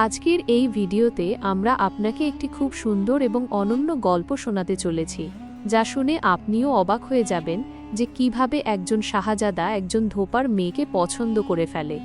আজকের এই ভিডিওতে আমরা আপনাকে একটি খুব সুন্দর এবং অনন্য গল্প শোনাতে চলেছি, যা শুনে আপনিও অবাক হয়ে যাবেন যে কীভাবে একজন শাহজাদা একজন ধোপার মেয়েকে পছন্দ করে ফেলে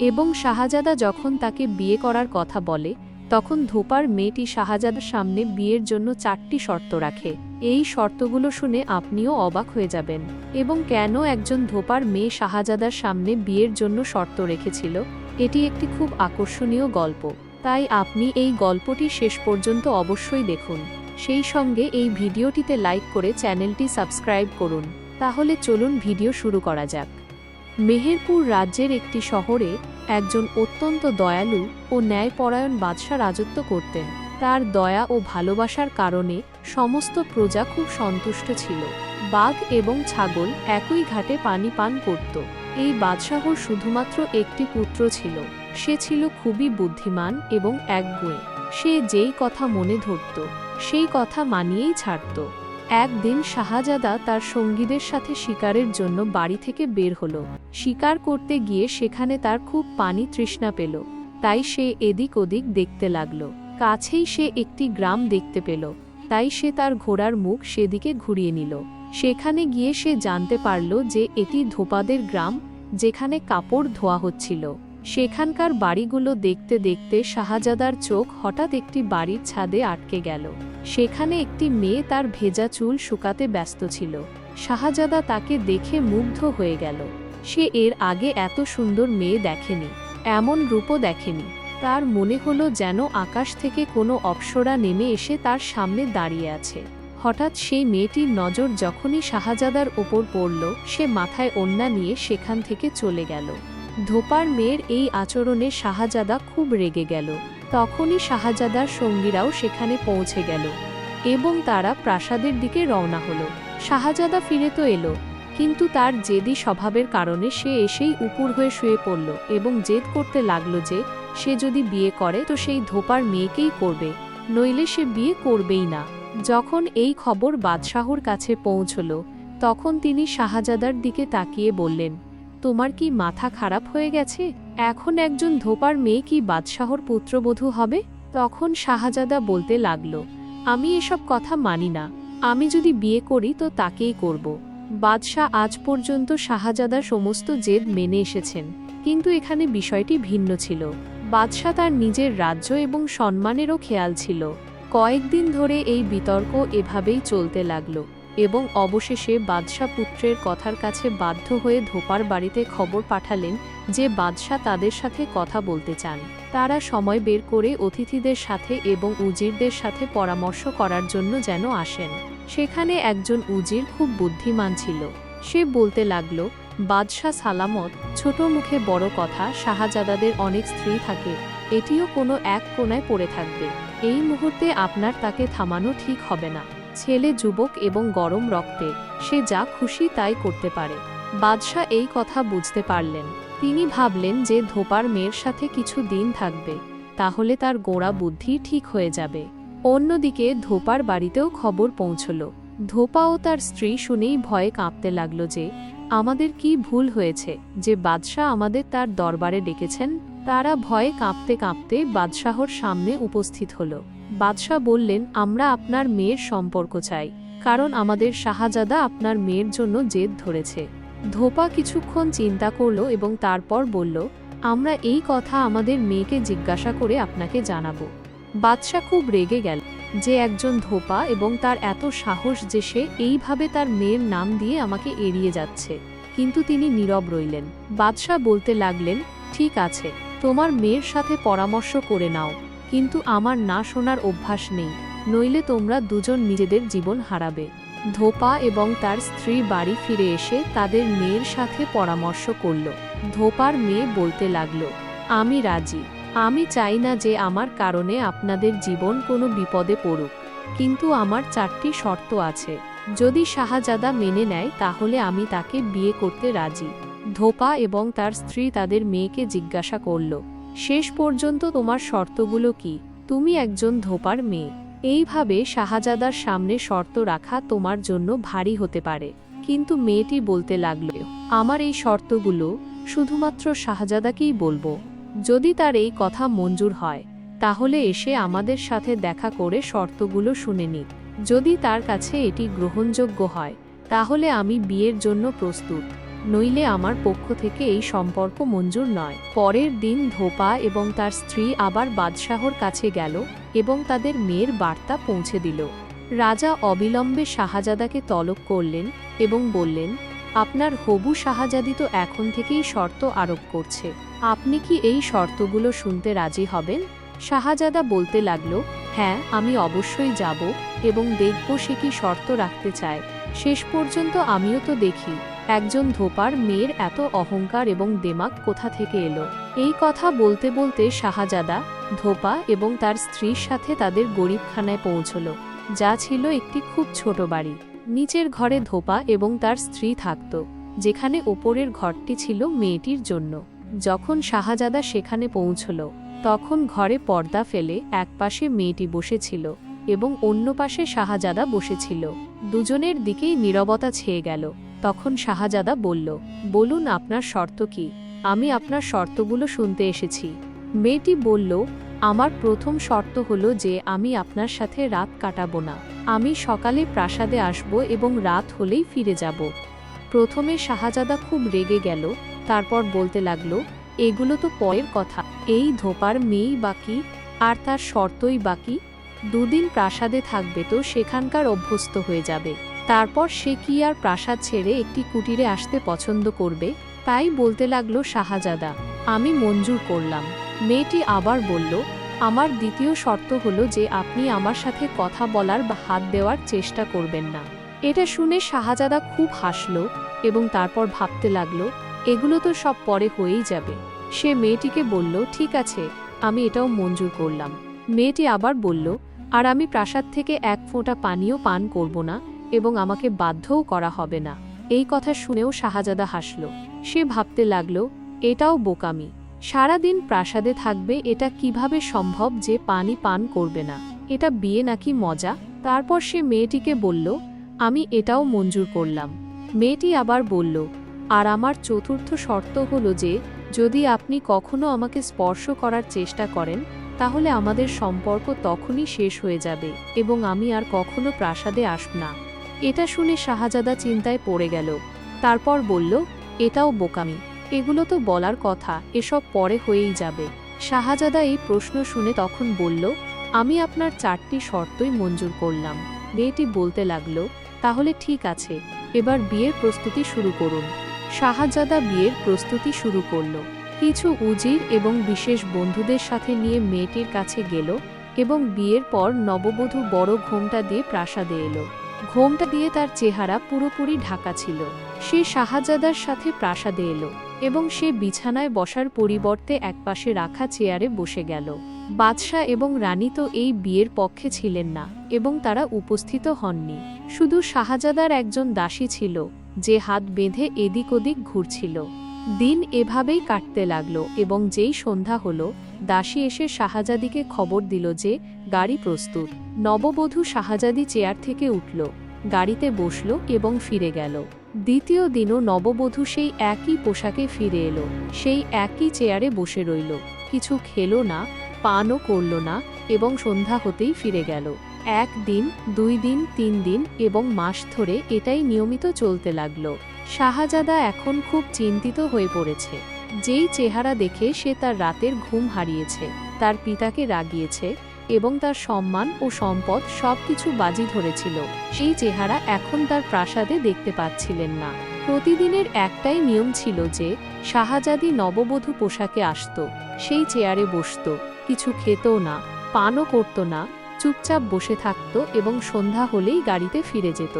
এবং শাহজাদা যখন তাকে বিয়ে করার কথা বলে, তখন ধোপার মেয়েটি শাহজাদার সামনে বিয়ের জন্য চারটি শর্ত রাখে। এই শর্তগুলো শুনে আপনিও অবাক হয়ে যাবেন। এবং কেন একজন ধোপার মেয়ে শাহজাদার সামনে বিয়ের জন্য শর্ত রেখেছিল? এটি একটি খুব আকর্ষণীয় গল্প, তাই আপনি এই গল্পটি শেষ পর্যন্ত অবশ্যই দেখুন। সেই সঙ্গে এই ভিডিওটিতে লাইক করে চ্যানেলটি সাবস্ক্রাইব করুন, তাহলে চলুন ভিডিও শুরু করা যাক। মেহেরপুর রাজ্যের একটি শহরে একজন অত্যন্ত দয়ালু ও ন্যায়পরায়ণ বাদশাহ রাজত্ব করতেন। তার দয়া ও ভালোবাসার কারণে সমস্ত প্রজা খুব সন্তুষ্ট ছিল। বাঘ এবং ছাগল একই ঘাটে পানি পান করত। এই বাদশাহর শুধুমাত্র একটি পুত্র ছিল। সে ছিল খুবই বুদ্ধিমান এবং একগুঁয়ে। সে যেই কথা মনে ধরত, সেই কথা মানিয়েই ছাড়ত। একদিন শাহজাদা তার সঙ্গীদের সাথে শিকারের জন্য বাড়ি থেকে বের হলো। শিকার করতে গিয়ে সেখানে তার খুব পানি তৃষ্ণা পেল। তাই সে এদিক ওদিক দেখতে লাগল। কাছেই সে একটি গ্রাম দেখতে পেল। তাই সে তার ঘোড়ার মুখ সেদিকে ঘুরিয়ে নিল। সেখানে গিয়ে সে জানতে পারল যে এটি ধোপাদের গ্রাম, যেখানে কাপড় ধোয়া হচ্ছিল। সেখানকার বাড়িগুলো দেখতে দেখতে শাহজাদার চোখ হঠাৎ একটি বাড়ির ছাদে আটকে গেল। সেখানে একটি মেয়ে তার ভেজা চুল শুকাতে ব্যস্ত ছিল। শাহজাদা তাকে দেখে মুগ্ধ হয়ে গেল। সে এর আগে এত সুন্দর মেয়ে দেখেনি, এমন রূপও দেখেনি। তার মনে হলো যেন আকাশ থেকে কোনো অপ্সরা নেমে এসে তার সামনে দাঁড়িয়ে আছে। হঠাৎ সেই মেয়েটির নজর যখনই শাহজাদার ওপর পড়ল, সে মাথায় ওন্না নিয়ে সেখান থেকে চলে গেল। ধোপার মেয়ের এই আচরণে শাহজাদা খুব রেগে গেল। তখনই শাহজাদার সঙ্গীরাও সেখানে পৌঁছে গেল এবং তারা প্রাসাদের দিকে রওনা হলো। শাহজাদা ফিরে তো এলো, কিন্তু তার জেদি স্বভাবের কারণে সে এসেই উপুর হয়ে শুয়ে পড়ল এবং জেদ করতে লাগল যে, সে যদি বিয়ে করে তো সেই ধোপার মেয়েকেই করবে, নইলে সে বিয়ে করবেই না। যখন এই খবর বাদশাহর কাছে পৌঁছল, তখন তিনি শাহজাদার দিকে তাকিয়ে বললেন, তোমার কি মাথা খারাপ হয়ে গেছে? এখন একজন ধোপার মেয়ে কি বাদশাহর পুত্রবধূ হবে? তখন শাহজাদা বলতে লাগল, আমি এসব কথা মানি না। আমি যদি বিয়ে করি তো তাকেই করব। বাদশাহ আজ পর্যন্ত শাহজাদার সমস্ত জেদ মেনে এসেছেন, কিন্তু এখানে বিষয়টি ভিন্ন ছিল। বাদশাহ তার নিজের রাজ্য এবং সম্মানেরও খেয়াল ছিল। কয়েকদিন ধরে এই বিতর্ক এভাবেই চলতে লাগল এবং অবশেষে বাদশাহ পুত্রের কথার কাছে বাধ্য হয়ে ধোপার বাড়িতে খবর পাঠালেন যে বাদশাহ তাদের সাথে কথা বলতে চান। তারা সময় বের করে অতিথিদের সাথে এবং উজিরদের সাথে পরামর্শ করার জন্য যেন আসেন। সেখানে একজন উজির খুব বুদ্ধিমান ছিল। সে বলতে লাগল, বাদশাহ সালামত, ছোট মুখে বড় কথা, শাহজাদাদের অনেক স্ত্রী থাকে। এটিও কোনো এক কোনায় পড়ে থাকবে। এই মুহূর্তে আপনার তাকে থামানো ঠিক হবে না। ছেলে যুবক এবং গরম রক্তে, সে যা খুশি তাই করতে পারে। বাদশাহ এই কথা বুঝতে পারলেন। তিনি ভাবলেন যে ধোপার মেয়ের সাথে কিছু দিন থাকবে, তাহলে তার গোড়া বুদ্ধি ঠিক হয়ে যাবে। অন্যদিকে ধোপার বাড়িতেও খবর পৌঁছল। ধোপা ও তার স্ত্রী শুনেই ভয়ে কাঁপতে লাগল যে, আমাদের কি ভুল হয়েছে? যে বাদশাহ আমাদের তার দরবারে ডেকেছেন তারা ভয়ে কাঁপতে কাঁপতে বাদশাহর সামনে উপস্থিত হলো। বাদশাহ বললেন, আমরা আপনার মেয়ের সম্পর্ক চাই, কারণ আমাদের শাহজাদা আপনার মেয়ের জন্য জেদ ধরেছে। ধোপা কিছুক্ষণ চিন্তা করল এবং তারপর বলল, আমরা এই কথা আমাদের মেয়েকে জিজ্ঞাসা করে আপনাকে জানাব। বাদশাহ খুব রেগে গেল, যে একজন ধোপা এবং তার এত সাহস যে সে এইভাবে তার মেয়ের নাম দিয়ে আমাকে এড়িয়ে যাচ্ছে। কিন্তু তিনি নীরব রইলেন। বাদশাহ বলতে লাগলেন, ঠিক আছে তোমার মেয়ের সাথে পরামর্শ করে নাও, কিন্তু আমার না শোনার অভ্যাস নেই, নইলে তোমরা দুজন নিজেদের জীবন হারাবে। ধোপা এবং তার স্ত্রী বাড়ি ফিরে এসে তাদের মেয়ের সাথে পরামর্শ করল। ধোপার মেয়ে বলতে লাগল, আমি রাজি। আমি চাই না যে আমার কারণে আপনাদের জীবন কোনো বিপদে পড়ুক, কিন্তু আমার চারটি শর্ত আছে। যদি শাহজাদা মেনে নেয়, তাহলে আমি তাকে বিয়ে করতে রাজি। ধোপা এবং তার স্ত্রী তাদের মেয়েকে জিজ্ঞাসা করল, শেষ পর্যন্ত তোমার শর্তগুলো কি? তুমি একজন ধোপার মেয়ে। এইভাবে শাহজাদার সামনে শর্ত রাখা তোমার জন্য ভারী হতে পারে। কিন্তু মেয়েটি বলতে লাগল, আমার এই শর্তগুলো শুধুমাত্র শাহজাদাকেই বলব। যদি তার এই কথা মঞ্জুর হয়, তাহলে এসে আমাদের সাথে দেখা করে শর্তগুলো শুনে নিক। যদি তার কাছে এটি গ্রহণযোগ্য হয়, তাহলে আমি বিয়ের জন্য প্রস্তুত। নইলে আমার পক্ষ থেকে এই সম্পর্ক মঞ্জুর নয়। পরের দিন ধোপা এবং তার স্ত্রী আবার বাদশাহর কাছে গেল এবং তাদের মেয়ের বার্তা পৌঁছে দিল। রাজা অবিলম্বে শাহজাদাকে তলব করলেন এবং বললেন, আপনার হবু শাহজাদি তো এখন থেকেই শর্ত আরোপ করছে। আপনি কি এই শর্তগুলো শুনতে রাজি হবেন? শাহজাদা বলতে লাগল হ্যাঁ আমি অবশ্যই যাব এবং দেখব সে কি শর্ত রাখতে চায়। শেষ পর্যন্ত আমিও তো দেখি। একজন ধোপার মেয়ের এত অহংকার এবং দেমাগ কোথা থেকে এলো? এই কথা বলতে বলতে শাহজাদা, ধোপা এবং তার স্ত্রীর সাথে তাদের গরিবখানায় পৌঁছল, যা ছিল একটি খুব ছোট বাড়ি। নিচের ঘরে ধোপা এবং তার স্ত্রী থাকত, যেখানে ওপরের ঘরটি ছিল মেয়েটির জন্য। যখন শাহজাদা সেখানে পৌঁছল, তখন ঘরে পর্দা ফেলে একপাশে মেয়েটি বসেছিল এবং অন্য পাশে শাহজাদা বসেছিল। দুজনের দিকেই নীরবতা ছেয়ে গেল। তখন শাহজাদা বলল, বলুন আপনার শর্ত কি? আমি আপনার শর্তগুলো শুনতে এসেছি। মেয়েটি বলল, আমার প্রথম শর্ত হলো যে আমি আপনার সাথে রাত কাটাবো না। আমি সকালে প্রাসাদে আসব এবং রাত হলেই ফিরে যাব। প্রথমে শাহজাদা খুব রেগে গেল, তারপর বলতে লাগল, এগুলো তো পরের কথা। এই ধোপার মেয়েই বাকি আর তার শর্তই বাকি দুদিন প্রাসাদে থাকবে তো সেখানকার অভ্যস্ত হয়ে যাবে। তারপর সে কি আর প্রাসাদ ছেড়ে একটি কুটিরে আসতে পছন্দ করবে? তাই বলতে লাগল শাহজাদা, আমি মঞ্জুর করলাম। মেয়েটি আবার বলল, আমার দ্বিতীয় শর্ত হলো যে আপনি আমার সাথে কথা বলার বা হাত দেওয়ার চেষ্টা করবেন না। এটা শুনে শাহজাদা খুব হাসল এবং তারপর ভাবতে লাগল, এগুলো তো সব পরে হয়েই যাবে। সে মেয়েটিকে বলল, ঠিক আছে, আমি এটাও মঞ্জুর করলাম। মেয়েটি আবার বলল, আর আমি প্রাসাদ থেকে এক ফোঁটা পানিও পান করব না এবং আমাকে বাধ্যও করা হবে না। এই কথা শুনেও শাহজাদা হাসল। সে ভাবতে লাগল, এটাও বোকামি। সারাদিন প্রাসাদে থাকবে, এটা কীভাবে সম্ভব যে পানি পান করবে না? এটা বিয়ে নাকি মজা? তারপর সে মেয়েটিকে বলল, আমি এটাও মঞ্জুর করলাম। মেয়েটি আবার বলল, আর আমার চতুর্থ শর্ত হলো যে, যদি আপনি কখনো আমাকে স্পর্শ করার চেষ্টা করেন, তাহলে আমাদের সম্পর্ক তখনই শেষ হয়ে যাবে এবং আমি আর কখনো প্রাসাদে আসব না। এটা শুনে শাহজাদা চিন্তায় পড়ে গেল। তারপর বলল, এটাও বোকামি। এগুলো তো বলার কথা, এসব পরে হয়েই যাবে। শাহজাদা এই প্রশ্ন শুনে তখন বলল, আমি আপনার চারটি শর্তই মঞ্জুর করলাম। মেয়েটি বলতে লাগল, তাহলে ঠিক আছে, এবার বিয়ের প্রস্তুতি শুরু করুন। শাহজাদা বিয়ের প্রস্তুতি শুরু করল। কিছু উজির এবং বিশেষ বন্ধুদের সাথে নিয়ে মেয়েটির কাছে গেল এবং বিয়ের পর নববধূ বড় ঘোমটা দিয়ে প্রাসাদে এলো। ঘোমটা দিয়ে তার চেহারা পুরোপুরি ঢাকা ছিল। সে শাহজাদার সাথে প্রাসাদে এলো এবং সে বিছানায় বসার পরিবর্তে একপাশে রাখা চেয়ারে বসে গেল। বাদশাহ এবং রানী তো এই বিয়ের পক্ষে ছিলেন না এবং তারা উপস্থিত হননি। শুধু শাহজাদার একজন দাসী ছিল, যে হাত বেঁধে এদিক ওদিক ঘুরছিল। দিন এভাবেই কাটতে লাগল এবং যেই সন্ধ্যা হলো দাসী এসে শাহজাদিকে খবর দিল যে, গাড়ি প্রস্তুত। নববধূ শাহজাদি চেয়ার থেকে উঠল, গাড়িতে বসল এবং ফিরে গেল। দ্বিতীয় দিনও নববধূ সেই একই পোশাকে ফিরে এলো, সেই একই চেয়ারে বসে রইল। কিছু খেলো না, পানও করল না এবং সন্ধ্যা হতেই ফিরে গেল। এক দিন, দুই দিন, তিন দিন এবং মাস ধরে এটাই নিয়মিত চলতে লাগল। শাহজাদা এখন খুব চিন্তিত হয়ে পড়েছে। যেই চেহারা দেখে সে তার রাতের ঘুম হারিয়েছে, তার পিতাকে রাগিয়েছে এবং তার সম্মান ও সম্পদ সবকিছু বাজি ধরেছিল, সেই চেহারা এখন তার প্রাসাদে দেখতে পাচ্ছিলেন না। প্রতিদিনের একটাই নিয়ম ছিল যে, শাহজাদি নববধূ পোশাকে আসত, সেই চেয়ারে বসত, কিছু খেতও না, পানও করত না, চুপচাপ বসে থাকত এবং সন্ধ্যা হলেই গাড়িতে ফিরে যেত।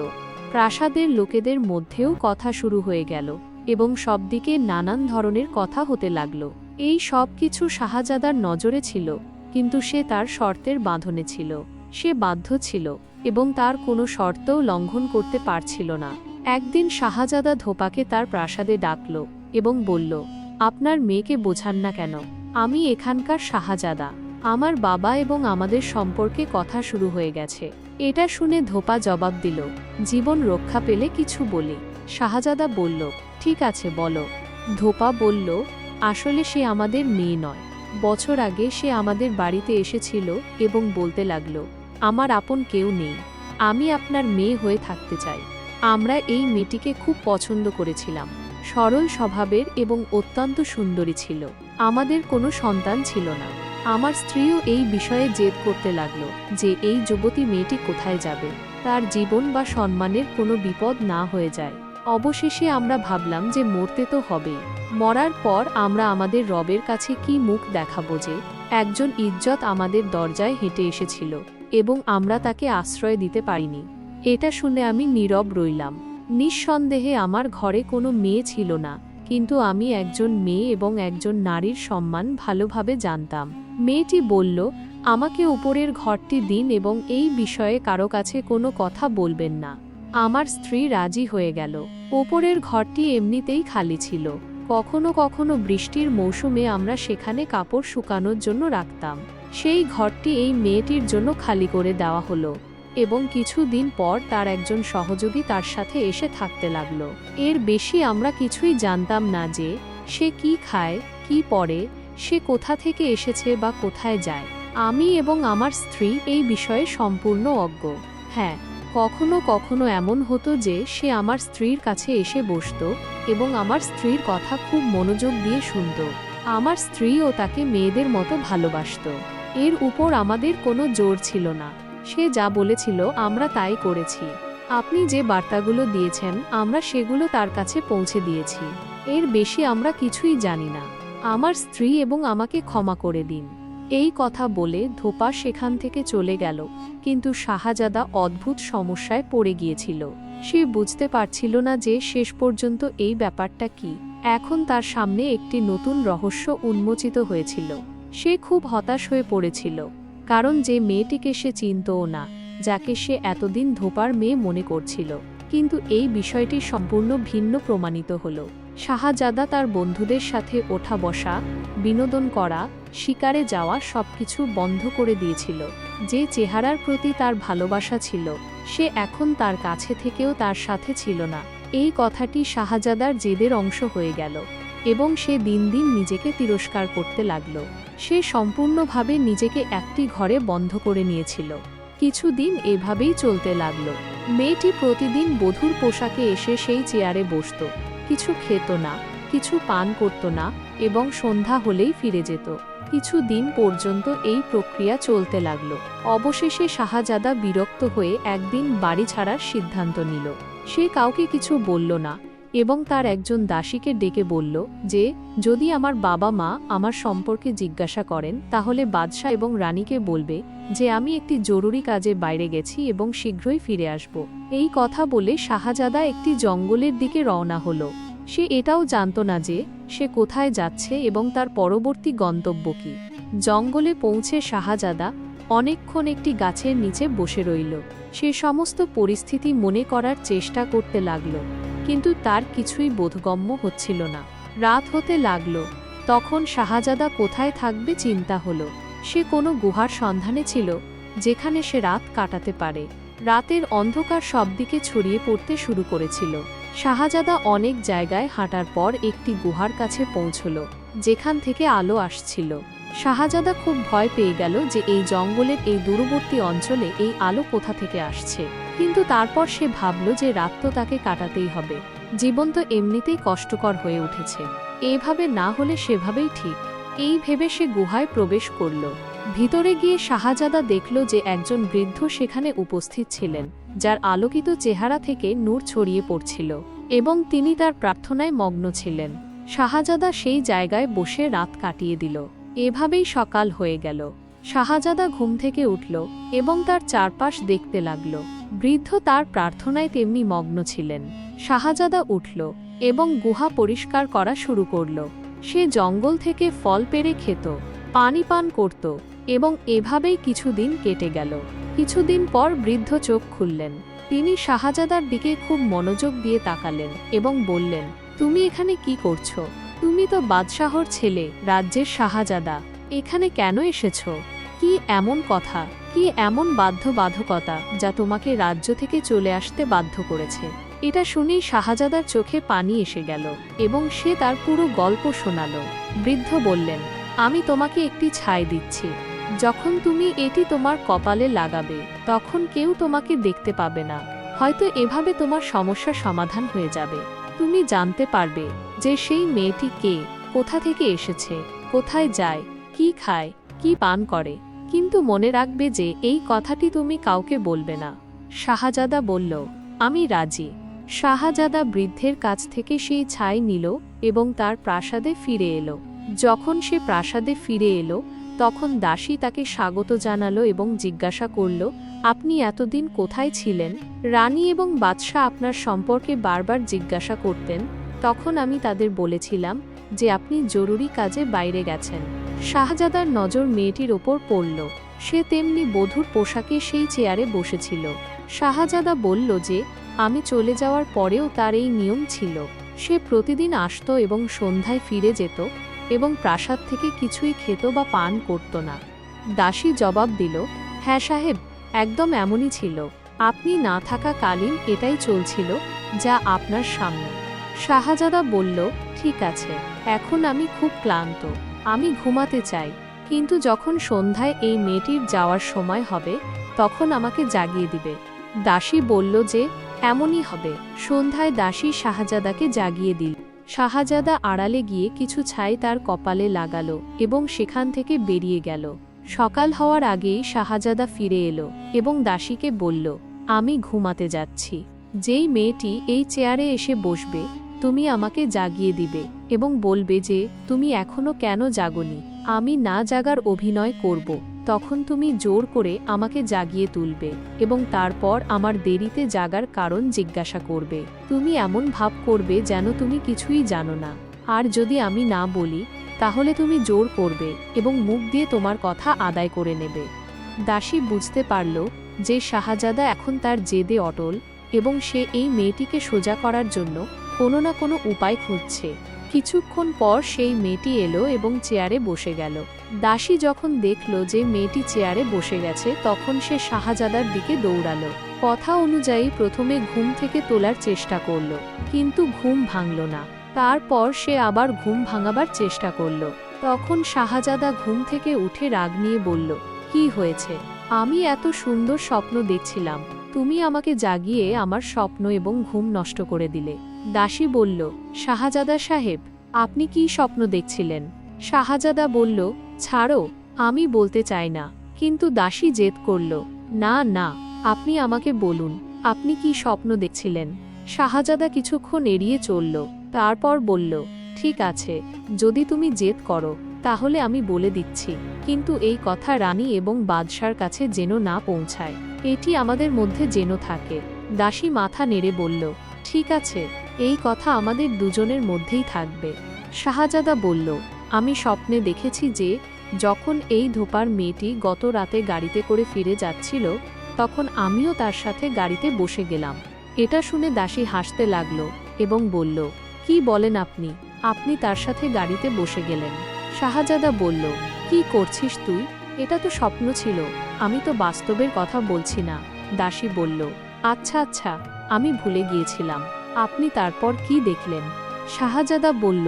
প্রাসাদের লোকেদের মধ্যেও কথা শুরু হয়ে গেল। এবং সবদিকে নানান ধরনের কথা হতে লাগল। এই সব কিছু শাহজাদার নজরে ছিল, কিন্তু সে তার শর্তের বাঁধনে ছিল। সে বাধ্য ছিল এবং তার কোনো শর্তও লঙ্ঘন করতে পারছিল না। একদিন শাহজাদা ধোপাকে তার প্রাসাদে ডাকল এবং বলল, আপনার মেয়েকে বোঝান না কেন? আমি এখানকার শাহজাদা। আমার বাবা এবং আমাদের সম্পর্কে কথা শুরু হয়ে গেছে। এটা শুনে ধোপা জবাব দিল, জীবন রক্ষা পেলে কিছু বলি। শাহজাদা বলল, ঠিক আছে, বলো। ধোপা বলল, আসলে সে আমাদের মেয়ে নয়। বছর আগে সে আমাদের বাড়িতে এসেছিল এবং বলতে লাগল, আমার আপন কেউ নেই। আমি আপনার মেয়ে হয়ে থাকতে চাই। আমরা এই মেয়েটিকে খুব পছন্দ করেছিলাম। সরল স্বভাবের এবং অত্যন্ত সুন্দরী ছিল। আমাদের কোনো সন্তান ছিল না। আমার স্ত্রীও এই বিষয়ে জেদ করতে লাগল যে এই যুবতী মেয়েটি কোথায় যাবে। তার জীবন বা সম্মানের কোনো বিপদ না হয়ে যায়। অবশেষে আমরা ভাবলাম যে মরতে তো হবেই। মরার পর আমরা আমাদের রবের কাছে কি মুখ দেখাবো যে, একজন ইজ্জত আমাদের দরজায় হেঁটে এসেছিল এবং আমরা তাকে আশ্রয় দিতে পারিনি। এটা শুনে আমি নীরব রইলাম। নিঃসন্দেহে আমার ঘরে কোনো মেয়ে ছিল না, কিন্তু আমি একজন মেয়ে এবং একজন নারীর সম্মান ভালোভাবে জানতাম। মেয়েটি বলল, আমাকে উপরের ঘরটি দিন এবং এই বিষয়ে কারও কাছে কোনো কথা বলবেন না। আমার স্ত্রী রাজি হয়ে গেল। ওপরের ঘরটি এমনিতেই খালি ছিল। কখনো কখনো বৃষ্টির মৌসুমে আমরা সেখানে কাপড় শুকানোর জন্য রাখতাম। সেই ঘরটি এই মেয়েটির জন্য খালি করে দেওয়া হলো এবং কিছু দিন পর তার একজন সহযোগী তার সাথে এসে থাকতে লাগল। এর বেশি আমরা কিছুই জানতাম না যে, সে কি খায়, কি পরে সে কোথা থেকে এসেছে বা কোথায় যায়। আমি এবং আমার স্ত্রী এই বিষয়ে সম্পূর্ণ অজ্ঞ। হ্যাঁ কখনো কখনো এমন হতো যে সে আমার স্ত্রীর কাছে এসে বসত এবং আমার স্ত্রীর কথা খুব মনোযোগ দিয়ে শুনত। আমার স্ত্রীও তাকে মেয়েদের মতো ভালোবাসত। এর উপর আমাদের কোনো জোর ছিল না। সে যা বলেছিল, আমরা তাই করেছি। আপনি যে বার্তাগুলো দিয়েছেন, আমরা সেগুলো তার কাছে পৌঁছে দিয়েছি। এর বেশি আমরা কিছুই জানি না। আমার স্ত্রী এবং আমাকে ক্ষমা করে দিন। এই কথা বলে ধোপা সেখান থেকে চলে গেল, কিন্তু শাহজাদা অদ্ভুত সমস্যায় পড়ে গিয়েছিল। সে বুঝতে পারছিল না যে শেষ পর্যন্ত এই ব্যাপারটা কি। এখন তার সামনে একটি নতুন রহস্য উন্মোচিত হয়েছিল। সে খুব হতাশ হয়ে পড়েছিল, কারণ যে মেয়েটিকে সে চিনতও না, যাকে সে এতদিন ধোপার মেয়ে মনে করছিল, কিন্তু এই বিষয়টি সম্পূর্ণ ভিন্ন প্রমাণিত হল। শাহজাদা তার বন্ধুদের সাথে ওঠা বসা, বিনোদন করা, শিকারে যাওয়া সবকিছু বন্ধ করে দিয়েছিল। যে চেহারার প্রতি তার ভালোবাসা ছিল, সে এখন তার কাছে থেকেও তার সাথে ছিল না। এই কথাটি শাহজাদার জেদের অংশ হয়ে গেল এবং সে দিন দিন নিজেকে তিরস্কার করতে লাগল। সে সম্পূর্ণভাবে নিজেকে একটি ঘরে বন্ধ করে নিয়েছিল। কিছুদিন এভাবেই চলতে লাগল। মেয়েটি প্রতিদিন বধুর পোশাকে এসে সেই চেয়ারে বসত। কিছু খেত না, কিছু পান করত না এবং সন্ধ্যা হলেই ফিরে যেত। কিছু দিন পর্যন্ত এই প্রক্রিয়া চলতে লাগল। অবশেষে শাহজাদা বিরক্ত হয়ে একদিন বাড়ি ছাড়ার সিদ্ধান্ত নিল। সে কাউকে কিছু বলল না। এবং তার একজন দাসীকে ডেকে বলল যে, যদি আমার বাবা মা আমার সম্পর্কে জিজ্ঞাসা করেন, তাহলে বাদশাহ এবং রানীকে বলবে যে, আমি একটি জরুরি কাজে বাইরে গেছি এবং শীঘ্রই ফিরে আসব। এই কথা বলে শাহজাদা একটি জঙ্গলের দিকে রওনা হলো। সে এটাও জানত না যে, সে কোথায় যাচ্ছে এবং তার পরবর্তী গন্তব্য কি। জঙ্গলে পৌঁছে শাহজাদা অনেকক্ষণ একটি গাছের নিচে বসে রইল। সে সমস্ত পরিস্থিতি মনে করার চেষ্টা করতে লাগল। কিন্তু তার কিছুই বোধগম্য হচ্ছিল না। রাত হতে লাগল, তখন শাহজাদা কোথায় থাকবে চিন্তা হলো। সে কোনো গুহার সন্ধানে ছিল, যেখানে সে রাত কাটাতে পারে। রাতের অন্ধকার সবদিকে ছড়িয়ে পড়তে শুরু করেছিল। শাহজাদা অনেক জায়গায় হাঁটার পর একটি গুহার কাছে পৌঁছল, যেখান থেকে আলো আসছিল। শাহজাদা খুব ভয় পেয়ে গেল যে এই জঙ্গলের এই দূরবর্তী অঞ্চলে এই আলো কোথা থেকে আসছে। কিন্তু তারপর সে ভাবল যে রাত তো তাকে কাটাতেই হবে। জীবন তো এমনিতেই কষ্টকর হয়ে উঠেছে। এভাবে না হলে সেভাবেই ঠিক। এই ভেবে সে গুহায় প্রবেশ করল। ভিতরে গিয়ে শাহজাদা দেখল যে একজন বৃদ্ধ সেখানে উপস্থিত ছিলেন, যার আলোকিত চেহারা থেকে নূর ছড়িয়ে পড়ছিল এবং তিনি তার প্রার্থনায় মগ্ন ছিলেন। শাহজাদা সেই জায়গায় বসে রাত কাটিয়ে দিল। এভাবেই সকাল হয়ে গেল। শাহজাদা ঘুম থেকে উঠল এবং তার চারপাশ দেখতে লাগল। বৃদ্ধ তার প্রার্থনায় তেমনি মগ্ন ছিলেন। শাহজাদা উঠল এবং গুহা পরিষ্কার করা শুরু করল। সে জঙ্গল থেকে ফল পেড়ে খেত, পানি পান করত এবং এভাবেই কিছুদিন কেটে গেল। কিছুদিন পর বৃদ্ধ চোখ খুললেন। তিনি শাহজাদার দিকে খুব মনোযোগ দিয়ে তাকালেন এবং বললেন, তুমি এখানে কি করছ? তুমি তো বাদশাহর ছেলে, রাজ্যের শাহজাদা। এখানে কেন এসেছ? কি এমন কথা, কি এমন বাধ্যবাধকতা যা তোমাকে রাজ্য থেকে চলে আসতে বাধ্য করেছে। এটা শুনেই শাহজাদার চোখে পানি এসে গেল এবং সে তার পুরো গল্প শোনাল। বৃদ্ধ বললেন, আমি তোমাকে একটি ছাই দিচ্ছি। যখন তুমি এটি তোমার কপালে লাগাবে, তখন কেউ তোমাকে দেখতে পাবে না। হয়তো এভাবে তোমার সমস্যার সমাধান হয়ে যাবে। তুমি জানতে পারবে যে সেই মেয়েটি কে, কোথা থেকে এসেছে, কোথায় যায়, কি খায়, কি পান করে। কিন্তু মনে রাখবে যে এই কথাটি তুমি কাউকে বলবে না। শাহজাদা বলল, আমি রাজি। শাহজাদা বৃদ্ধের কাছ থেকে সেই ছাই নিল এবং তার প্রাসাদে ফিরে এলো। যখন সে প্রাসাদে ফিরে এলো, তখন দাসী তাকে স্বাগত জানালো এবং জিজ্ঞাসা করল, আপনি এতদিন কোথায় ছিলেন? রানী এবং বাদশাহ আপনার সম্পর্কে বারবার জিজ্ঞাসা করতেন। তখন আমি তাদের বলেছিলাম যে আপনি জরুরি কাজে বাইরে গেছেন। শাহজাদার নজর মেয়েটির ওপর পড়ল। সে তেমনি বধূর পোশাকে সেই চেয়ারে বসেছিল। শাহজাদা বলল যে, আমি চলে যাওয়ার পরেও তার এই নিয়ম ছিল। সে প্রতিদিন আসত এবং সন্ধ্যায় ফিরে যেত এবং প্রাসাদ থেকে কিছুই খেত বা পান করত না। দাসী জবাব দিল হ্যাঁ সাহেব, একদম এমনই ছিল। আপনি না থাকা কালীন এটাই চলছিল যা আপনার সামনে। শাহজাদা বলল, ঠিক আছে, এখন আমি খুব ক্লান্ত। আমি ঘুমাতে চাই, কিন্তু যখন সন্ধ্যায় এই মেয়েটির যাওয়ার সময় হবে, তখন আমাকে জাগিয়ে দিবে। দাসী বলল যে, এমনই হবে। সন্ধ্যায় দাসী শাহজাদাকে জাগিয়ে দিল। শাহজাদা আড়ালে গিয়ে কিছু ছাই তার কপালে লাগালো এবং সেখান থেকে বেরিয়ে গেল। সকাল হওয়ার আগেই শাহজাদা ফিরে এলো এবং দাসীকে বলল, আমি ঘুমাতে যাচ্ছি। যেই মেয়েটি এই চেয়ারে এসে বসবে তুমি আমাকে জাগিয়ে দিবে এবং বলবে যে, তুমি এখনও কেন জাগনি? আমি না জাগার অভিনয় করব। তখন তুমি জোর করে আমাকে জাগিয়ে তুলবে এবং তারপর আমার দেরিতে জাগার কারণ জিজ্ঞাসা করবে। তুমি এমন ভাব করবে যেন তুমি কিছুই জানো না। আর যদি আমি না বলি, তাহলে তুমি জোর করবে এবং মুখ দিয়ে তোমার কথা আদায় করে নেবে। দাসী বুঝতে পারল যে শাহজাদা এখন তার জেদে অটল এবং সে এই মেয়েটিকে সোজা করার জন্য কোনো না কোনো উপায় খুঁজছে। কিছুক্ষণ পর সেই মেয়েটি এলো এবং চেয়ারে বসে গেল। দাসী যখন দেখল যে মেয়েটি চেয়ারে বসে গেছে, তখন সে শাহজাদার দিকে দৌড়ালো। কথা অনুযায়ী প্রথমে ঘুম থেকে তোলার চেষ্টা করল, কিন্তু ঘুম ভাঙল না। তারপর সে আবার ঘুম ভাঙাবার চেষ্টা করল। তখন শাহজাদা ঘুম থেকে উঠে রাগ নিয়ে বলল, কি হয়েছে? আমি এত সুন্দর স্বপ্ন দেখছিলাম। তুমি আমাকে জাগিয়ে আমার স্বপ্ন এবং ঘুম নষ্ট করে দিলে। দাসী বলল, শাহজাদা সাহেব, আপনি কি স্বপ্ন দেখছিলেন? শাহজাদা বলল, ছাড়ো, আমি বলতে চাই না। কিন্তু দাসী জেদ করল, না না, আপনি আমাকে বলুন, আপনি কি স্বপ্ন দেখছিলেন? শাহজাদা কিছুক্ষণ এড়িয়ে চলল, তারপর বলল, ঠিক আছে, যদি তুমি জেদ করো, তাহলে আমি বলে দিচ্ছি। কিন্তু এই কথা রানী এবং বাদশার কাছে যেন না পৌঁছায়। এটি আমাদের মধ্যে যেন থাকে। দাসী মাথা নেড়ে বলল, ঠিক আছে এই কথা আমাদের দুজনের মধ্যেই থাকবে। শাহজাদা বলল, আমি স্বপ্নে দেখেছি যে, যখন এই ধোপার মেয়েটি গত রাতে গাড়িতে করে ফিরে যাচ্ছিল, তখন আমিও তার সাথে গাড়িতে বসে গেলাম। এটা শুনে দাসী হাসতে লাগল এবং বলল, কি বলেন আপনি? আপনি তার সাথে গাড়িতে বসে গেলেন। শাহজাদা বলল, কি করছিস তুই? এটা তো স্বপ্ন ছিল। আমি তো বাস্তবের কথা বলছি না। দাসী বলল আচ্ছা আচ্ছা আমি ভুলে গিয়েছিলাম। আপনি তারপর কি দেখলেন? শাহজাদা বলল,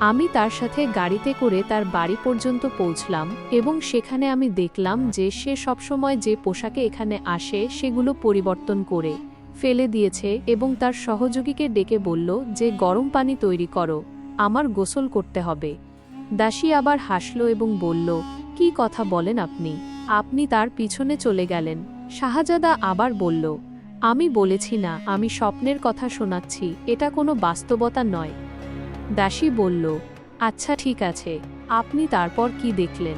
আমি তার সাথে গাড়িতে করে তার বাড়ি পর্যন্ত পৌঁছলাম এবং সেখানে আমি দেখলাম যে সে সবসময় যে পোশাকে এখানে আসে সেগুলো পরিবর্তন করে ফেলে দিয়েছে এবং তার সহযোগীকে ডেকে বলল, যে গরম পানি তৈরি করো, আমার গোসল করতে হবে। দাসী আবার হাসল এবং বলল, কি কথা বলেন আপনি? আপনি তার পিছনে চলে গেলেন। শাহজাদা আবার বলল আমি বলেছি না, আমি স্বপ্নের কথা শোনাচ্ছি, এটা কোনো বাস্তবতা নয়। দাসী বলল আচ্ছা ঠিক আছে, আপনি তারপর কি দেখলেন?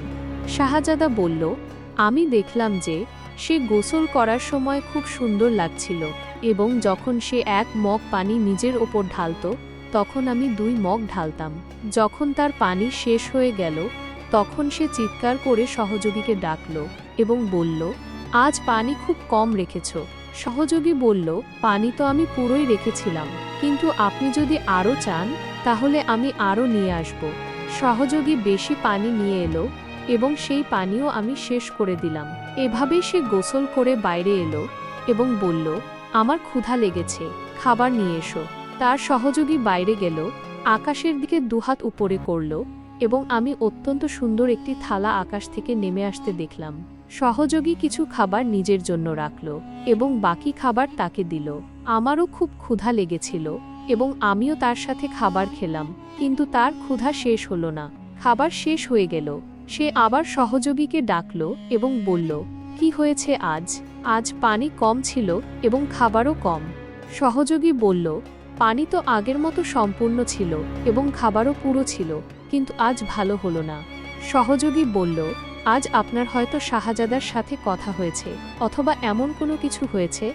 শাহজাদা বলল, আমি দেখলাম যে, সে গোসল করার সময় খুব সুন্দর লাগছিল এবং যখন সে এক মগ পানি নিজের ওপর ঢালত, তখন আমি দুই মগ ঢালতাম। যখন তার পানি শেষ হয়ে গেল, তখন সে চিৎকার করে সহযোগীকে ডাকল এবং বলল, আজ পানি খুব কম রেখেছ। সহযোগী বলল, পানি তো আমি পুরোই রেখেছিলাম, কিন্তু আপনি যদি আরও চান, তাহলে আমি আরও নিয়ে আসব। সহযোগী বেশি পানি নিয়ে এলো এবং সেই পানিও আমি শেষ করে দিলাম। এভাবেই সে গোসল করে বাইরে এলো এবং বলল, আমার ক্ষুধা লেগেছে, খাবার নিয়ে এসো। তার সহযোগী বাইরে গেল, আকাশের দিকে দুহাত উপরে করল এবং আমি অত্যন্ত সুন্দর একটি থালা আকাশ থেকে নেমে আসতে দেখলাম। সহযোগী কিছু খাবার নিজের জন্য রাখল এবং বাকি খাবার তাকে দিল। আমারও খুব ক্ষুধা লেগেছিল এবং আমিও তার সাথে খাবার খেলাম, কিন্তু তার ক্ষুধা শেষ হলো না। খাবার শেষ হয়ে গেল। সে আবার সহযোগীকে ডাকল এবং বলল, কি হয়েছে আজ? আজ পানি কম ছিল এবং খাবারও কম। সহযোগী বলল, পানি তো আগের মতো সম্পূর্ণ ছিল এবং খাবারও পুরো ছিল, কিন্তু আজ ভালো হলো না। সহযোগী বলল আজ আপনার হয়তো শাহজাদার সাথে কথা হয়েছে, অথবা এমন কোনো কিছু হয়েছে,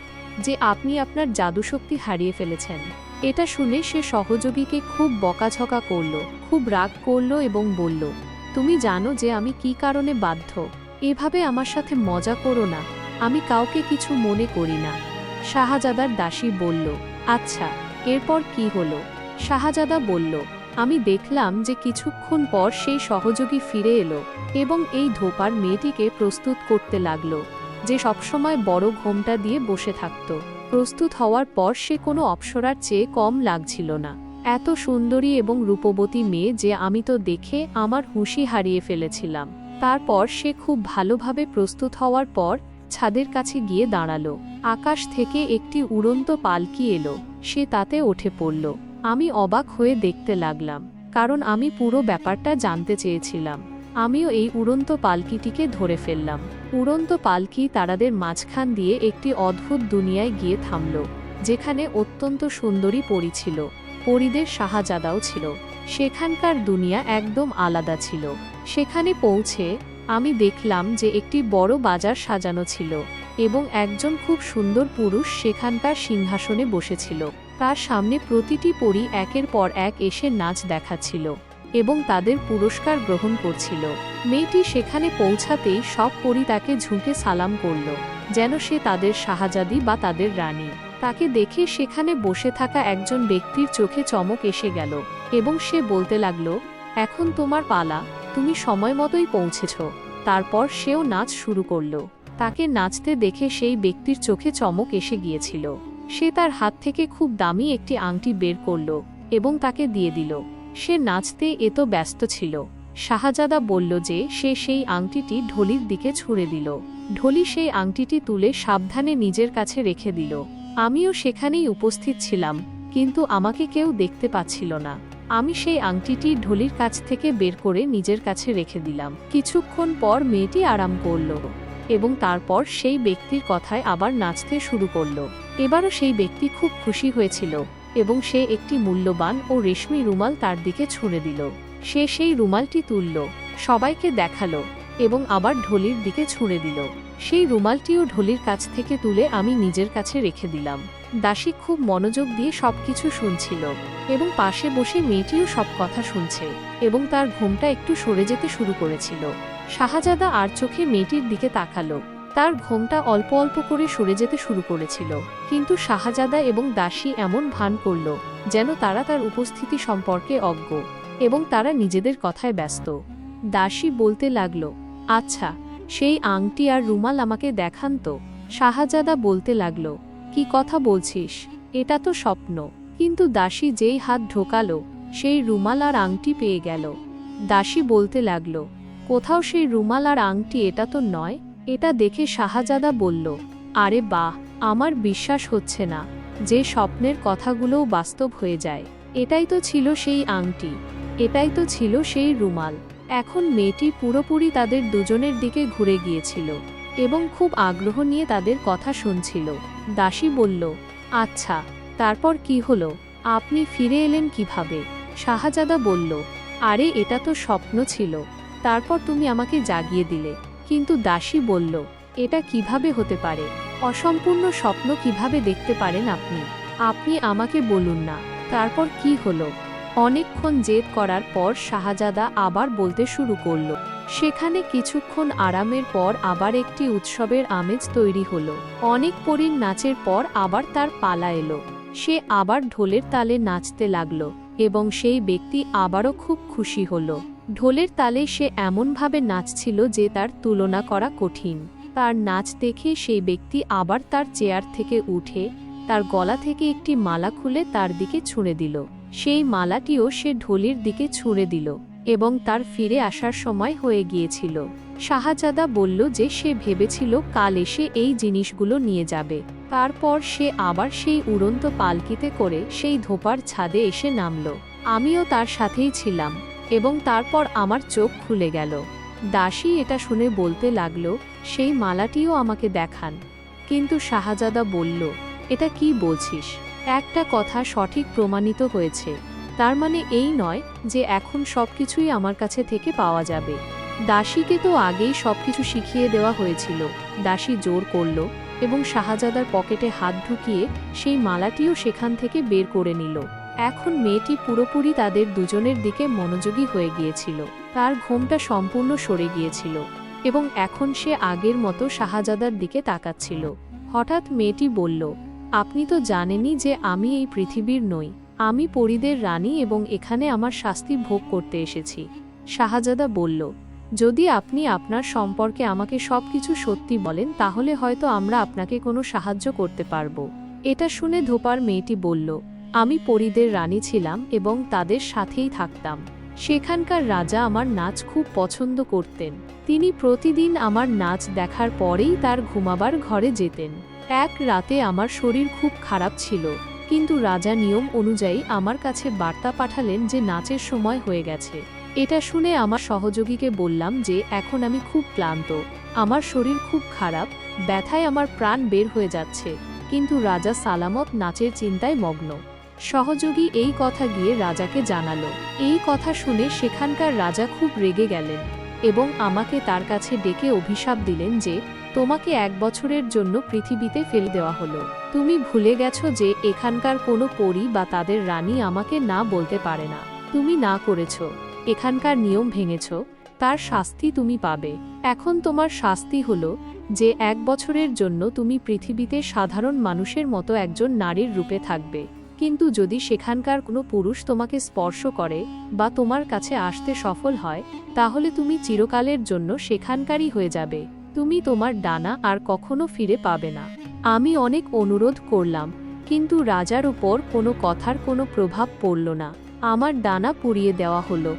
যে আপনি আপনার জাদুশক্তি হারিয়ে ফেলেছেন। এটা শুনে সে সহযোগীকে খুব বকাঝকা করল, খুব রাগ করল এবং বলল, তুমি জানো যে আমি কি কারণে বাধ্য? এভাবে আমার সাথে মজা করো না, আমি কাউকে কিছু মনে করি না। শাহজাদার দাসী বলল আচ্ছা এরপর কি হলো? শাহজাদা বলল আমি দেখলাম যে কিছুক্ষণ পর সেই সহযোগী ফিরে এলো এবং এই ধোপার মেয়েটিকে প্রস্তুত করতে লাগল, যে সবসময় বড় ঘোমটা দিয়ে বসে থাকত। প্রস্তুত হওয়ার পর সে কোনো অপসরার চেয়ে কম লাগছিল না। এত সুন্দরী এবং রূপবতী মেয়ে যে আমি তো দেখে আমার হুঁশি হারিয়ে ফেলেছিলাম। তারপর সে খুব ভালোভাবে প্রস্তুত হওয়ার পর ছাদের কাছে গিয়ে দাঁড়াল। আকাশ থেকে একটি উড়ন্ত পালকি এলো। সে তাতে উঠে পড়ল। আমি অবাক হয়ে দেখতে লাগলাম, কারণ আমি পুরো ব্যাপারটা জানতে চেয়েছিলাম। আমিও এই উড়ন্ত পালকিটিকে ধরে ফেললাম। উড়ন্ত পালকি তারাদের মাঝখান দিয়ে একটি অদ্ভুত দুনিয়ায় গিয়ে থামল, যেখানে অত্যন্ত সুন্দরী পরী ছিল, পরীদের শাহজাদাও ছিল। সেখানকার দুনিয়া একদম আলাদা ছিল। সেখানে পৌঁছে আমি দেখলাম যে একটি বড় বাজার সাজানো ছিল এবং একজন খুব সুন্দর পুরুষ সেখানকার সিংহাসনে বসেছিল। তার সামনে প্রতিটি পরী একের পর এক এসে নাচ দেখাচ্ছিল এবং তাদের পুরস্কার গ্রহণ করছিল। মেয়েটি সেখানে পৌঁছাতেই সব পরী তাকে ঝুঁকে সালাম করল, যেন সে তাদের শাহজাদি বা তাদের রানী। তাকে দেখে সেখানে বসে থাকা একজন ব্যক্তির চোখে চমক এসে গেল এবং সে বলতে লাগল, এখন তোমার পালা, তুমি সময় মতোই পৌঁছেছ। তারপর সেও নাচ শুরু করল। তাকে নাচতে দেখে সেই ব্যক্তির চোখে চমক এসে গিয়েছিল। সে তার হাত থেকে খুব দামি একটি আংটি বের করল এবং তাকে দিয়ে দিল। সে নাচতে এত ব্যস্ত ছিল। শাহজাদা বলল যে সে সেই আংটিটি ঢলির দিকে ছুঁড়ে দিল। ঢলি সেই আংটিটি তুলে সাবধানে নিজের কাছে রেখে দিল। আমিও সেখানেই উপস্থিত ছিলাম, কিন্তু আমাকে কেউ দেখতে পাচ্ছিল না। আমি সেই আংটিটি ঢলির কাছ থেকে বের করে নিজের কাছে রেখে দিলাম। কিছুক্ষণ পর মেয়েটি আরাম করল এবং তারপর সেই ব্যক্তির কথায় আবার নাচতে শুরু করল। এবারও সেই ব্যক্তি খুব খুশি হয়েছিল এবং সে একটি মূল্যবান ও রেশমি রুমাল তার দিকে ছুঁড়ে দিল। সে সেই রুমালটি তুলল, সবাইকে দেখাল এবং আবার ঢলির দিকে ছুঁড়ে দিল। সেই রুমালটিও ঢলির কাছ থেকে তুলে আমি নিজের কাছে রেখে দিলাম। দাসী খুব মনোযোগ দিয়ে সবকিছু শুনছিল এবং পাশে বসে মেয়েটিও সব কথা শুনছে এবং তার ঘুমটা একটু সরে যেতে শুরু করেছিল। শাহজাদা আর চোখে মেয়েটির দিকে তাকালো। তার ঘোমটা অল্প অল্প করে সরে যেতে শুরু করেছিল। কিন্তু শাহজাদা এবং দাসী এমন ভান করল, যেন তারা তার উপস্থিতি সম্পর্কে অজ্ঞ এবং তারা নিজেদের কথায় ব্যস্ত। দাসী বলতে লাগল আচ্ছা সেই আংটি আর রুমাল আমাকে দেখান তো। শাহজাদা বলতে লাগল, কি কথা বলছিস? এটা তো স্বপ্ন। কিন্তু দাসী যেই হাত ঢোকালো, সেই রুমাল আর আংটি পেয়ে গেল। দাসী বলতে লাগল, কোথাও সেই রুমাল আর আংটি এটা তো নয়? এটা দেখে শাহজাদা বলল, আরে বাহ, আমার বিশ্বাস হচ্ছে না, যে স্বপ্নের কথাগুলোও বাস্তব হয়ে যায়। এটাই তো ছিল সেই আংটি, এটাই তো ছিল সেই রুমাল। এখন মেয়েটি পুরোপুরি তাদের দুজনের দিকে ঘুরে গিয়েছিল এবং খুব আগ্রহ নিয়ে তাদের কথা শুনছিল। দাসী বলল আচ্ছা তারপর কি হলো? আপনি ফিরে এলেন কীভাবে? শাহজাদা বলল, আরে, এটা তো স্বপ্ন ছিল। তারপর তুমি আমাকে জাগিয়ে দিলে। কিন্তু দাসী বলল, এটা কীভাবে হতে পারে? অসম্পূর্ণ স্বপ্ন কীভাবে দেখতে পারেন আপনি? আপনি আমাকে বলুন না। তারপর কি হলো? অনেকক্ষণ জেদ করার পর শাহজাদা আবার বলতে শুরু করল, সেখানে কিছুক্ষণ আরামের পর আবার একটি উৎসবের আমেজ তৈরি হলো। অনেক পরীর নাচের পর আবার তার পালা এলো। সে আবার ঢোলের তালে নাচতে লাগল এবং সেই ব্যক্তি আবারও খুব খুশি হলো। ঢোলের তালে সে এমনভাবে নাচছিল যে তার তুলনা করা কঠিন। তার নাচ দেখে সেই ব্যক্তি আবার তার চেয়ার থেকে উঠে, তার গলা থেকে একটি মালা খুলে তার দিকে ছুঁড়ে দিল। সেই মালাটিও সে ঢোলির দিকে ছুঁড়ে দিল এবং তার ফিরে আসার সময় হয়ে গিয়েছিল। শাহজাদা বলল যে সে ভেবেছিল কাল এসে এই জিনিসগুলো নিয়ে যাবে। তারপর সে আবার সেই উড়ন্ত পালকিতে করে সেই ধোপার ছাদে এসে নামল। আমিও তার সাথেই ছিলাম। এবং তারপর আমার চোখ খুলে গেল। দাসী এটা শুনে বলতে লাগল, সেই মালাটিও আমাকে দেখান। কিন্তু শাহজাদা বলল, এটা কি বলছিস? একটা কথা সঠিক প্রমাণিত হয়েছে। তার মানে এই নয় যে এখন সবকিছুই আমার কাছে থেকে পাওয়া যাবে। দাসীকে তো আগেই সবকিছু শিখিয়ে দেওয়া হয়েছিল। দাসী জোর করল এবং শাহজাদার পকেটে হাত ঢুকিয়ে সেই মালাটিও সেখান থেকে বের করে নিল। এখন মেয়েটি পুরোপুরি তাদের দুজনের দিকে মনোযোগী হয়ে গিয়েছিল। তার ঘোমটা সম্পূর্ণ সরে গিয়েছিল এবং এখন সে আগের মতো শাহজাদার দিকে তাকাচ্ছিল। হঠাৎ মেয়েটি বলল, আপনি তো জানেনই যে আমি এই পৃথিবীর নই। আমি পরিদের রানী এবং এখানে আমার শাস্তি ভোগ করতে এসেছি। শাহজাদা বলল, যদি আপনি আপনার সম্পর্কে আমাকে সবকিছু সত্যি বলেন, তাহলে হয়তো আমরা আপনাকে কোনো সাহায্য করতে পারব। এটা শুনে ধোপার মেয়েটি বলল আমি পরিদের রানী ছিলাম এবং তাদের সাথেই থাকতাম। সেখানকার রাজা আমার নাচ খুব পছন্দ করতেন। তিনি প্রতিদিন আমার নাচ দেখার পরেই তার ঘুমাবার ঘরে যেতেন। এক রাতে আমার শরীর খুব খারাপ ছিল, কিন্তু রাজা নিয়ম অনুযায়ী আমার কাছে বার্তা পাঠালেন যে নাচের সময় হয়ে গেছে। এটা শুনে আমার সহযোগীকে বললাম যে এখন আমি খুব ক্লান্ত, আমার শরীর খুব খারাপ, ব্যথায় আমার প্রাণ বের হয়ে যাচ্ছে, কিন্তু রাজা সালামত নাচের চিন্তায় মগ্ন। সহযোগী এই কথা গিয়ে রাজাকে জানালো। এই কথা শুনে সেখানকার রাজা খুব রেগে গেলেন এবং আমাকে তার কাছে ডেকে অভিশাপ দিলেন যে, তোমাকে এক বছরের জন্য পৃথিবীতে ফেলে দেওয়া হলো। তুমি ভুলে গেছো যে এখানকার কোনো পরী বা তাদের রানী আমাকে না বলতে পারে না। তুমি না করেছ। এখানকার নিয়ম ভেঙেছ। তার শাস্তি তুমি পাবে। এখন তোমার শাস্তি হলো যে এক বছরের জন্য তুমি পৃথিবীতে সাধারণ মানুষের মতো একজন নারীর রূপে থাকবে। কিন্তু যদি সেখানকার কোনো পুরুষ তোমাকে স্পর্শ করে বা তোমার কাছে আসতে সফল হয়, তাহলে তুমি চিরকালের জন্য সেখানকারই হয়ে যাবে। তুমি তোমার ডানা আর কখনো ফিরে পাবে না। আমি অনেক অনুরোধ করলাম, কিন্তু রাজার উপর কোনো কথার কোনো প্রভাব পড়ল না। আমার ডানা পুড়িয়ে দেওয়া হলো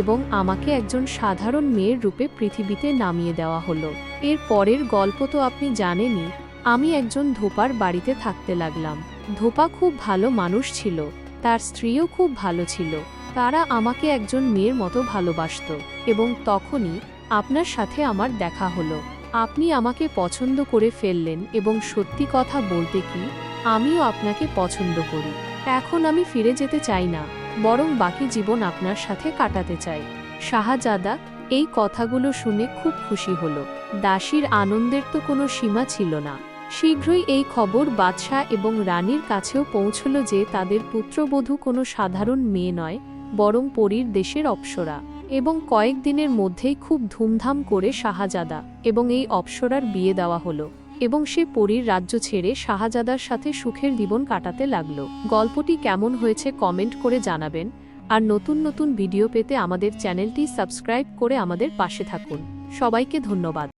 এবং আমাকে একজন সাধারণ মেয়ের রূপে পৃথিবীতে নামিয়ে দেওয়া হলো। এর পরের গল্প তো আপনি জানেনই, আমি একজন ধোপার বাড়িতে থাকতে লাগলাম। ধোপা খুব ভালো মানুষ ছিল, তার স্ত্রীও খুব ভালো ছিল, তারা আমাকে একজন মেয়ের মতো ভালোবাসত, এবং তখনই আপনার সাথে আমার দেখা হলো। আপনি আমাকে পছন্দ করে ফেললেন এবং সত্যি কথা বলতে কি, আমিও আপনাকে পছন্দ করি। এখন আমি ফিরে যেতে চাই না, বরং বাকি জীবন আপনার সাথে কাটাতে চাই। শাহজাদা এই কথাগুলো শুনে খুব খুশি হলো, দাসীর আনন্দের তো কোনো সীমা ছিল না। শীঘ্রই এই খবর বাদশাহ এবং রানীর কাছেও পৌঁছল যে তাদের পুত্রবধূ কোনো সাধারণ মেয়ে নয়, বরং পরীর দেশের অপ্সরা। এবং কয়েকদিনের মধ্যেই খুব ধুমধাম করে শাহজাদা এবং এই অপ্সরার বিয়ে দেওয়া হলো এবং সে পরীর রাজ্য ছেড়ে শাহজাদার সাথে সুখের জীবন কাটাতে লাগল। গল্পটি কেমন হয়েছে কমেন্ট করে জানাবেন আর নতুন নতুন ভিডিও পেতে আমাদের চ্যানেলটি সাবস্ক্রাইব করে আমাদের পাশে থাকুন। সবাইকে ধন্যবাদ।